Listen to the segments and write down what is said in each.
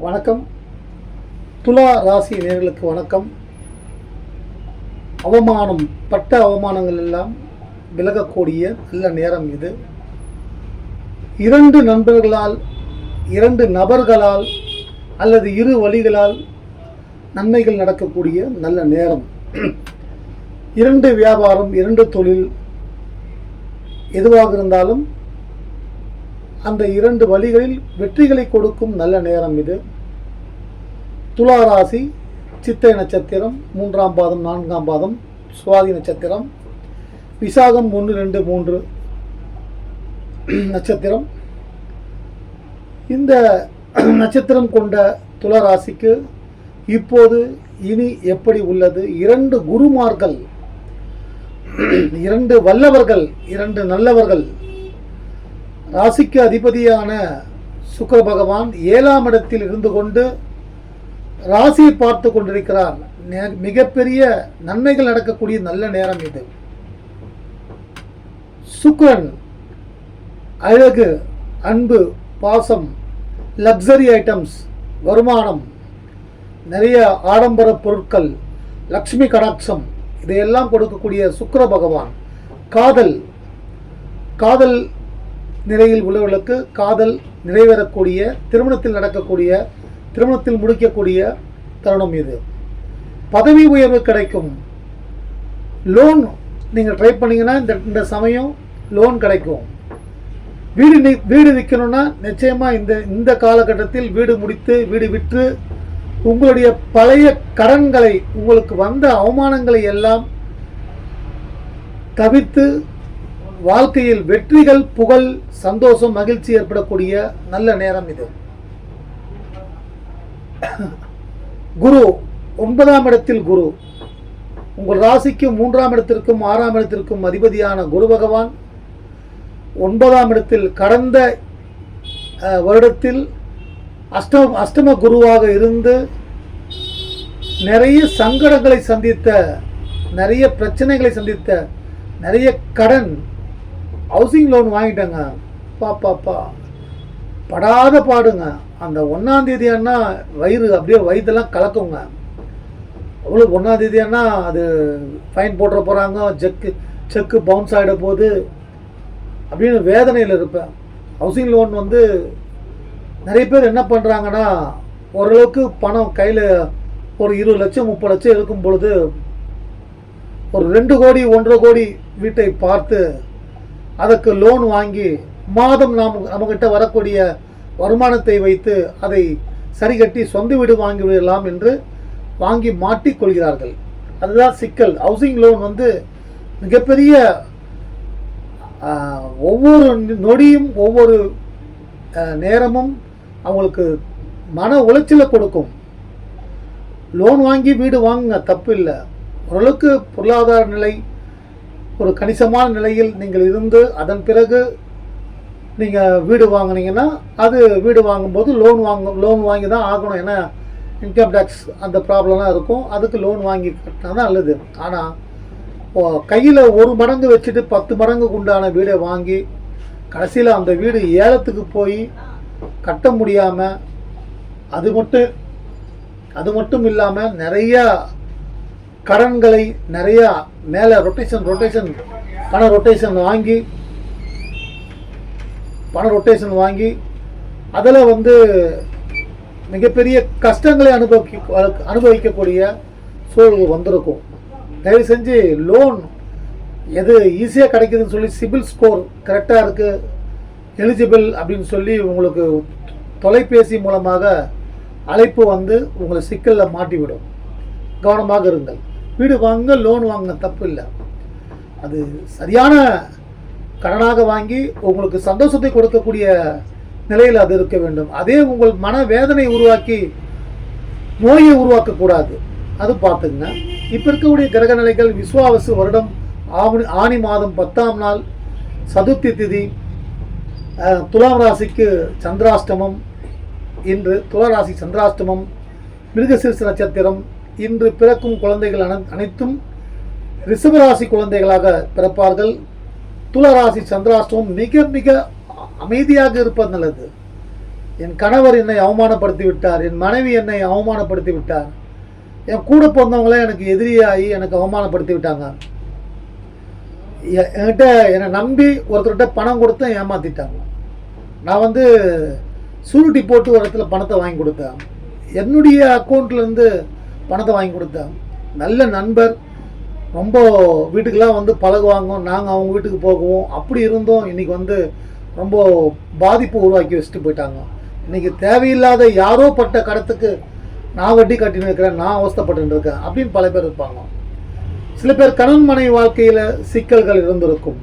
வணக்கம். துலா ராசி நேர்களுக்கு வணக்கம். அவமானம் பட்ட அவமானங்கள் எல்லாம் விலகக்கூடிய நல்ல நேரம் இது. இரண்டு நண்பர்களால் இரண்டு நபர்களால் அல்லது இரு வழிகளால் நன்மைகள் நடக்கக்கூடிய நல்ல நேரம். இரண்டு வியாபாரம் இரண்டு தொழில் எதுவாக இருந்தாலும் அந்த இரண்டு வழிகளில் வெற்றிகளை கொடுக்கும் நல்ல நேரம் இது. துலா ராசி சித்தை நட்சத்திரம் மூன்றாம் பாதம் நான்காம் பாதம் சுவாதி நட்சத்திரம் விசாகம் ஒன்று ரெண்டு மூன்று நட்சத்திரம். இந்த நட்சத்திரம் கொண்ட துலா ராசிக்கு இப்போது இனி எப்படி உள்ளது? இரண்டு குருமார்கள் இரண்டு வல்லவர்கள் இரண்டு நல்லவர்கள் ராசிக்கு அதிபதியான சுக்கர பகவான் ஏழாம் இடத்தில் இருந்து கொண்டு ராசியை பார்த்து கொண்டிருக்கிறார். மிகப்பெரிய நன்மைகள் நடக்கக்கூடிய நல்ல நேரம் இது. சுக்கரன் அழகு அன்பு பாசம் லக்ஸரி ஐட்டம்ஸ் வருமானம் நிறைய ஆடம்பர பொருட்கள் லக்ஷ்மி கடாட்சம் இதையெல்லாம் கொடுக்கக்கூடிய சுக்கர பகவான். காதல் காதல் நிலையில் உள்ளவர்களுக்கு காதல் நிறைவேறக்கூடிய திருமணத்தில் நடக்கக்கூடிய திருமணத்தில் முடிக்கக்கூடிய தருணம் இது. பதவி உயர்வு கிடைக்கும். லோன் நீங்கள் ட்ரை பண்ணீங்கன்னா இந்த இந்த சமயம் லோன் கிடைக்கும். வீடு வீடு விற்கணும்னா நிச்சயமாக இந்த இந்த காலகட்டத்தில் வீடு முடித்து வீடு விற்று உங்களுடைய பழைய கடன்களை உங்களுக்கு வந்த அவமானங்களை எல்லாம் தவிர்த்து வாழ்க்கையில் வெற்றிகள் புகழ் சந்தோஷம் மகிழ்ச்சி ஏற்படக்கூடிய நல்ல நேரம் இது. குரு ஒன்பதாம் இடத்தில் குரு. உங்கள் ராசிக்கு மூன்றாம் இடத்திற்கும் ஆறாம் இடத்திற்கும் அதிபதியான குரு பகவான். ஒன்பதாம் இடத்தில் கடந்த வருடத்தில் அஷ்டம அஷ்டம குருவாக இருந்து நிறைய சங்கடங்களை சந்தித்த நிறைய பிரச்சனைகளை சந்தித்த நிறைய கடன் ஹவுசிங் லோன் வாங்கிட்டேங்க. பாப்பாப்பா படாத பாடுங்க. அந்த ஒன்றாம் அண்ணா வயிறு அப்படியே வயிற்றெல்லாம் கலக்குங்க. அவ்வளோ ஒன்றாம் அண்ணா அது ஃபைன் போட்டுற போகிறாங்க செக்கு செக்கு பவுன்ஸ் ஆகிட போகுது. அப்படின்னு வேதனையில் இருப்பேன். ஹவுசிங் லோன் வந்து நிறைய பேர் என்ன பண்ணுறாங்கன்னா ஓரளவுக்கு பணம் கையில் ஒரு இருபது லட்சம் முப்பது லட்சம் இருக்கும் பொழுது ஒரு ரெண்டு கோடி ஒன்றரை கோடி வீட்டை பார்த்து அதற்கு லோன் வாங்கி மாதம் நாம் நம்மக்கிட்ட வரக்கூடிய வருமானத்தை வைத்து அதை சரிகட்டி சொந்த வீடு வாங்கிவிடலாம் என்று வாங்கி மாட்டிக்கொள்கிறார்கள் அதுதான் சிக்கல். ஹவுசிங் லோன் வந்து மிகப்பெரிய ஒவ்வொரு நொடியும் ஒவ்வொரு நேரமும் அவங்களுக்கு மன உளைச்சலை கொடுக்கும். லோன் வாங்கி வீடு வாங்குங்க தப்பு இல்லை. ஓரளவுக்கு பொருளாதார நிலை ஒரு கணிசமான நிலையில் நீங்கள் இருந்து அதன் பிறகு நீங்கள் வீடு வாங்குனீங்கன்னா அது வீடு வாங்கும்போது லோன் வாங்க லோன் வாங்கி தான் ஆகணும் ஏன்னா இன்கம் டேக்ஸ் அந்த ப்ராப்ளம்லாம் இருக்கும். அதுக்கு லோன் வாங்கி கட்டினா தான் நல்லது. ஆனால் கையில் ஒரு மடங்கு வச்சுட்டு பத்து மடங்குக்கு உண்டான வீடை வாங்கி கடைசியில் அந்த வீடு ஏலத்துக்கு போய் கட்ட முடியாமல் அது மட்டும் அது மட்டும் இல்லாமல் நிறையா கடன்களை நிறையா மேலே ரொட்டேஷன் ரொட்டேஷன் பண ரொட்டேஷன் வாங்கி பண ரொட்டேஷன் வாங்கி அதில் வந்து மிகப்பெரிய கஷ்டங்களை அனுபவிக்க அனுபவிக்கக்கூடிய சூழல் வந்திருக்கும். தயவு செஞ்சு லோன் எது ஈஸியாக கிடைக்குதுன்னு சொல்லி சிபில் ஸ்கோர் கரெக்டாக இருக்குது எலிஜிபிள் அப்படின்னு சொல்லி உங்களுக்கு தொலைபேசி மூலமாக அழைப்பு வந்து உங்களை சிக்கலில் மாட்டிவிடும். கவனமாக இருங்கள். வீடு வாங்க லோன் வாங்க தப்பு இல்லை அது சரியான கடனாக வாங்கி உங்களுக்கு சந்தோஷத்தை கொடுக்கக்கூடிய நிலையில் அது இருக்க வேண்டும். அதே உங்கள் மன வேதனை உருவாக்கி நோயை உருவாக்கக்கூடாது. அது பார்த்துங்க இப்போ இருக்கக்கூடிய கிரக நிலைகள் விஸ்வாவசு வருடம் ஆவணி ஆனி மாதம் பத்தாம் நாள் சதுர்த்தி திதி துலாம் ராசிக்கு சந்திராஷ்டமம் இன்று துலா ராசி சந்திராஷ்டமம் மிருகசீர்ஷ நட்சத்திரம் இன்று பிறக்கும் குழந்தைகள் அனைத்தும் ரிஷபராசி குழந்தைகளாக பிறப்பார்கள். துளராசி சந்திராஷ்டமம் மிக மிக அமைதியாக இருப்பது நல்லது. என் கணவர் என்னை அவமானப்படுத்தி விட்டார். என் மனைவி என்னை அவமானப்படுத்தி விட்டார். என் கூட பிறந்தவங்களே எனக்கு எதிரியாகி எனக்கு அவமானப்படுத்தி விட்டாங்க. என்கிட்ட என்னை நம்பி ஒருத்தர்கிட்ட பணம் கொடுத்து ஏமாத்திட்டாங்க. நான் வந்து சுருட்டி போட்டு ஒரு இடத்துல பணத்தை வாங்கி கொடுத்தேன். என்னுடைய அக்கௌண்ட்லேருந்து பணத்தை வாங்கி கொடுத்தேன். நல்ல நண்பர் ரொம்ப வீட்டுக்கெல்லாம் வந்து பழகுவாங்க. நாங்கள் அவங்க வீட்டுக்கு போகுவோம். அப்படி இருந்தோம். இன்றைக்கி வந்து ரொம்ப பாதிப்பு உருவாக்கி வச்சுட்டு போயிட்டாங்க. இன்றைக்கி தேவையில்லாத யாரோ பட்ட கடத்துக்கு நான் வட்டி கட்டின்னு இருக்கிறேன். நான் அவஸ்தப்பட்டு இருக்கேன். அப்படின்னு பல பேர் இருப்பாங்க. சில பேர் கணவன் மனைவி வாழ்க்கையில் சிக்கல்கள் இருந்திருக்கும்.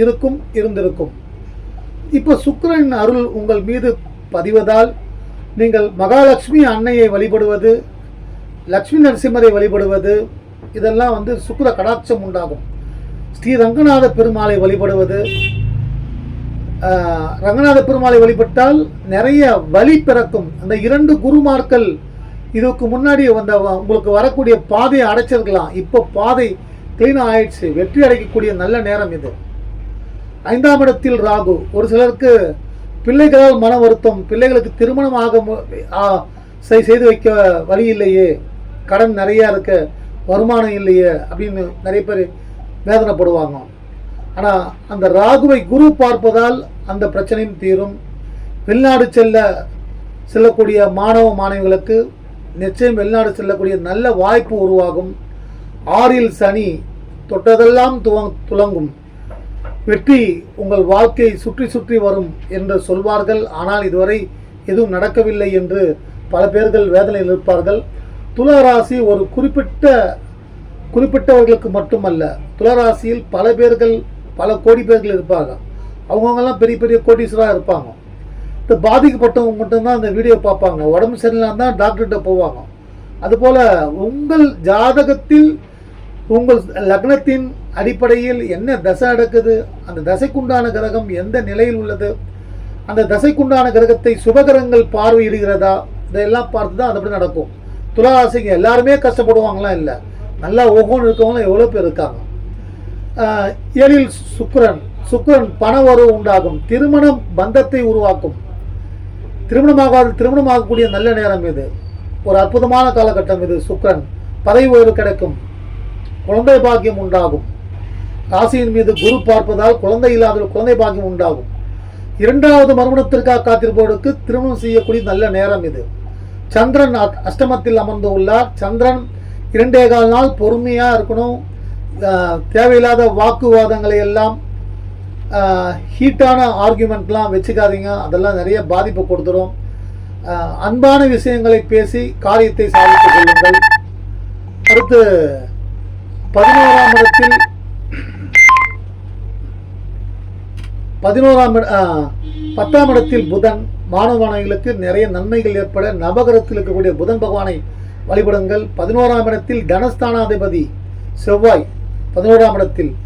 இருக்கும் இருந்திருக்கும். இப்போ சுக்கரனின் அருள் உங்கள் மீது பதிவதால் நீங்கள் மகாலட்சுமி அன்னையை வழிபடுவது லக்ஷ்மி நரசிம்மரை வழிபடுவது இதெல்லாம் வந்து சுக்கர கடாட்சம் உண்டாகும். ஸ்ரீ ரங்கநாத பெருமாளை வழிபடுவது ரங்கநாத பெருமாளை வழிபட்டால் நிறைய வழி பிறக்கும். அந்த இரண்டு குருமார்கள் இதுக்கு முன்னாடி வந்த வ- உங்களுக்கு வரக்கூடிய பாதையை அடைச்சிருக்கலாம். இப்போ பாதை கிளீன் ஆயிடுச்சு. வெற்றி அடைக்கக்கூடிய நல்ல நேரம் இது. ஐந்தாம் இடத்தில் ராகு. ஒரு சிலருக்கு பிள்ளைகளால் மன வருத்தம் பிள்ளைகளுக்கு திருமணம் ஆக செய்து வைக்க வழி இல்லையே. கடன் நிறையா இருக்க வருமானம் இல்லையே அப்படின்னு நிறைய பேர் வேதனைப்படுவாங்க. ஆனால் அந்த ராகுவை குரு பார்ப்பதால் அந்த பிரச்சனையும் தீரும். வெளிநாடு செல்ல செல்லக்கூடிய மாணவ மாணவிகளுக்கு நிச்சயம் வெளிநாடு செல்லக்கூடிய நல்ல வாய்ப்பு உருவாகும். ஆறில் சனி தொட்டதெல்லாம் துவங் துலங்கும் வெற்றி உங்கள் வாழ்க்கையை சுற்றி சுற்றி வரும் என்று சொல்வார்கள். ஆனால் இதுவரை எதுவும் நடக்கவில்லை என்று பல பேர்கள் வேதனையில் இருப்பார்கள். துளராசி ஒரு குறிப்பிட்ட குறிப்பிட்டவர்களுக்கு மட்டுமல்ல துளாராசியில் பல பேர்கள் பல கோடி பேர்கள் இருப்பாங்க. அவங்கவுங்கெல்லாம் பெரிய பெரிய கோடீஸ்வராக இருப்பாங்க. இந்த பாதிக்கப்பட்டவங்க மட்டும்தான் அந்த வீடியோ பார்ப்பாங்க. உடம்பு சரியில்லாம தான் டாக்டர்கிட்ட போவாங்க. அதுபோல் உங்கள் ஜாதகத்தில் உங்கள் லக்னத்தின் அடிப்படையில் என்ன தசை நடக்குது? அந்த தசைக்குண்டான கிரகம் எந்த நிலையில் உள்ளது? அந்த தசைக்குண்டான கிரகத்தை சுபகிரகங்கள் பார்வையிடுகிறதா? இதையெல்லாம் பார்த்து தான் அதுபடி நடக்கும். துளாராசிங்க எல்லாருமே கஷ்டப்படுவாங்களாம் இல்லை. நல்லா ஒவ்வொன்று இருக்கவங்களும் எவ்வளோ பேர் இருக்காங்க? ஆஹ் ஏழில் சுக்கரன். சுக்கிரன் பண வரவு உண்டாகும். திருமணம் பந்தத்தை உருவாக்கும். திருமணமாகாத திருமணமாகக்கூடிய நல்ல நேரம் இது. ஒரு அற்புதமான காலகட்டம் இது சுக்கிரன். பதவி உயர்வு கிடைக்கும். குழந்தை பாக்கியம் உண்டாகும். ராசியின் மீது குரு பார்ப்பதால் குழந்தை இல்லாத குழந்தை பாக்கியம் உண்டாகும். இரண்டாவது மறுமணத்திற்காக காத்திருப்பவர்களுக்கு திருமணம் செய்யக்கூடிய நல்ல நேரம் இது. சந்திரன் அஷ்டமத்தில் அமர்ந்து உள்ளார் சந்திரன் இரண்டே கால் நாள் பொறுமையாக இருக்கணும். தேவையில்லாத வாக்குவாதங்களை எல்லாம் ஹீட்டான ஆர்குமெண்ட்லாம் வச்சுக்காதீங்க. அதெல்லாம் நிறைய பாதிப்பு கொடுத்துரும். அன்பான விஷயங்களை பேசி காரியத்தை சாதித்துக் கொள்ளுங்கள். அடுத்து பதினோராம் இடத்தில் பதினோராம் இட- பத்தாம் இடத்தில் புதன் மாணவ மாணவிகளுக்கு நிறைய நன்மைகள் ஏற்பட நவகரத்தில் இருக்கக்கூடிய புதன் பகவானை வழிபடுங்கள். பதினோராம் இடத்தில் தனஸ்தானாதிபதி செவ்வாய். பதினோராம் இடத்தில்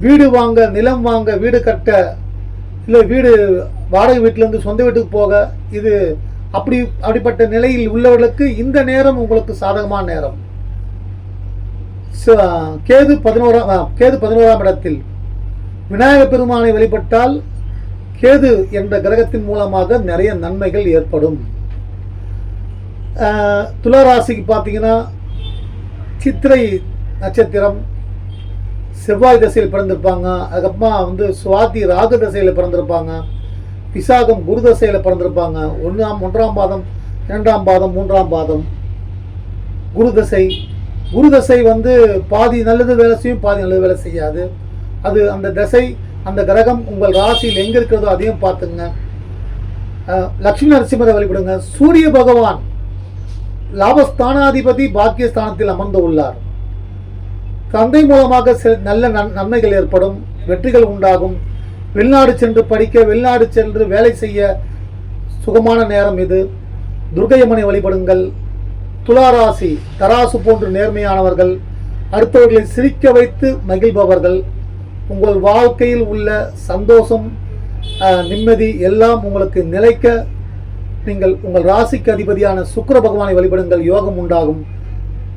வீடு வாங்க நிலம் வாங்க வீடு கட்ட இல்லை வீடு வாடகை வீட்டிலேருந்து சொந்த வீட்டுக்கு போக இது அப்படி அப்படிப்பட்ட நிலையில் உள்ளவர்களுக்கு இந்த நேரம் உங்களுக்கு சாதகமான நேரம். ச- கேது பதினோராம் கேது பதினோராம் இடத்தில் விநாயகர் பெருமானை வழிபட்டால் கேது என்ற கிரகத்தின் மூலமாக நிறைய நன்மைகள் ஏற்படும். துளராசிக்கு பார்த்தீங்கன்னா சித்திரை நட்சத்திரம் செவ்வாய் தசையில் பிறந்திருப்பாங்க. அதுக்கப்புறமா வந்து சுவாதி ராகு தசையில் பிறந்திருப்பாங்க. விசாகம் குரு தசையில் பிறந்திருப்பாங்க. ஒன்றாம் ஒன்றாம் பாதம் இரண்டாம் பாதம் மூன்றாம் பாதம். குரு தசை. குரு தசை வந்து பாதி நல்லது வேலை செய்யும் பாதி நல்லது வேலை செய்யாது. அது அந்த தசை அந்த கிரகம் உங்கள் ராசியில் எங்கே இருக்கிறதோ அதையும் பார்த்துங்க. லக்ஷ்மி நரசிம்மரை வழிபடுங்க. சூரிய பகவான் லாபஸ்தானாதிபதி பாக்கியஸ்தானத்தில் அமர்ந்து உள்ளார். தந்தை மூலமாக சில நல்ல நன்- நன்மைகள் ஏற்படும். வெற்றிகள் உண்டாகும். வெளிநாடு சென்று படிக்க வெளிநாடு சென்று வேலை செய்ய சுகமான நேரம் இது. துர்கையம்மனை வழிபடுங்கள். துளாராசி தராசு போன்று நேர்மையானவர்கள். அடுத்தவர்களை சிரிக்க வைத்து மகிழ்பவர்கள். உங்கள் வாழ்க்கையில் உள்ள சந்தோஷம் நிம்மதி எல்லாம் உங்களுக்கு நிலைக்க நீங்கள் உங்கள் ராசிக்கு அதிபதியான சுக்கர பகவானை வழிபடுங்கள். யோகம் உண்டாகும்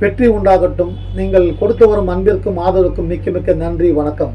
வெற்றி உண்டாகட்டும். நீங்கள் கொடுத்து வரும் அன்பிற்கும் ஆதரவுக்கும் மிக்க மிக்க நன்றி வணக்கம்.